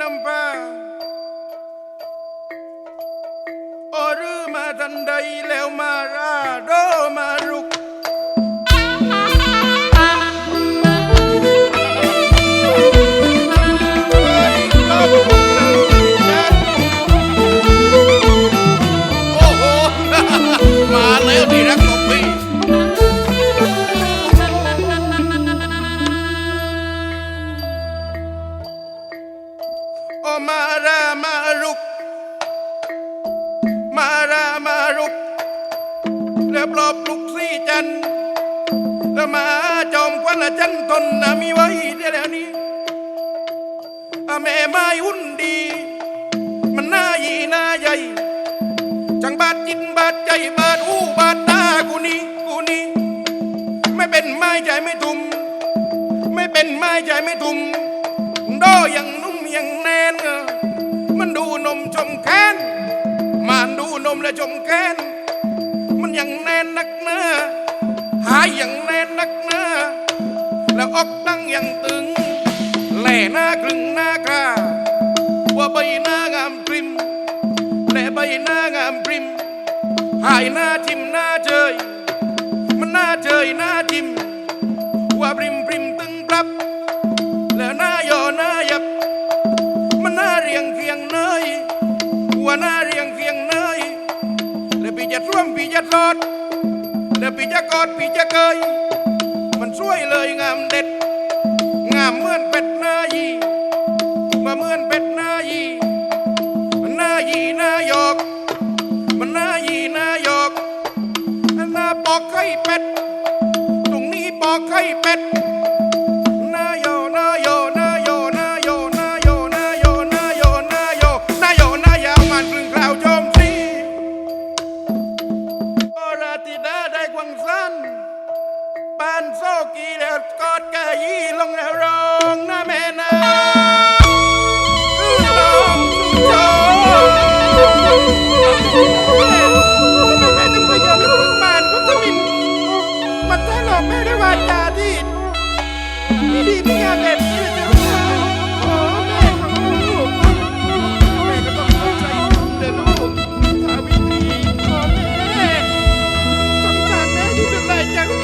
ನಂಬ ஒரு மதண்டையில் மாறாடோ மா ันร์แล้วมาจอมควันละจันทนนะมีไว้เดี๋ยวนี้อแม่ไม้หุ่นดี มันหน้ายีหน้าใหญ่ จังบาดจิตบาดใจบาดหูบาดตากูนี่กูนี่ไม่เป็นไม้ใจไม่ทุ่มไม่เป็นไม้ใจไม่ทุ่มโดอย่างนุ่มอย่างแน่นเออมันดูนมชมแค้นมันดูนมและชมแค้นมันยังแน่นนัก นนักเนื้อแล้วออกตั้งอย่างตึง แหล่หน้ากลึงหน้ากาว่าใบหน้างามกริมแหละใบหน้างามปริม หายหน้าทิมหน้าเจย มันหน้าเจยหน้าทิม ว่าปริมปริมตึงปรับ แล้วหน้าย่อหน้ายับ มันหน้าเรียงเคียงเนยว่าหน้าเรียงเคียงเนยแล้วปีจะท่วมปีจะทอด แล้วปีจะกอดปีจะเกย ช่วยเลยงามเด็ด งามเหมือนเป็ดหน้ายีมาเหมือนเป็ดหน้ายีมันหน้ายีหน้ายก มันหน้ายีหน้ายกนาปอกไข่เป็ด ตรงนี้ปอกไข่เป็ด บ้านโซกีแล้วกอดกะยี่ลงแล้วร้องนะแม่นามันถ้าหลอกแม่ได้วาจาที่ดีไม่งามแบบนี้เลยจ้ะจัง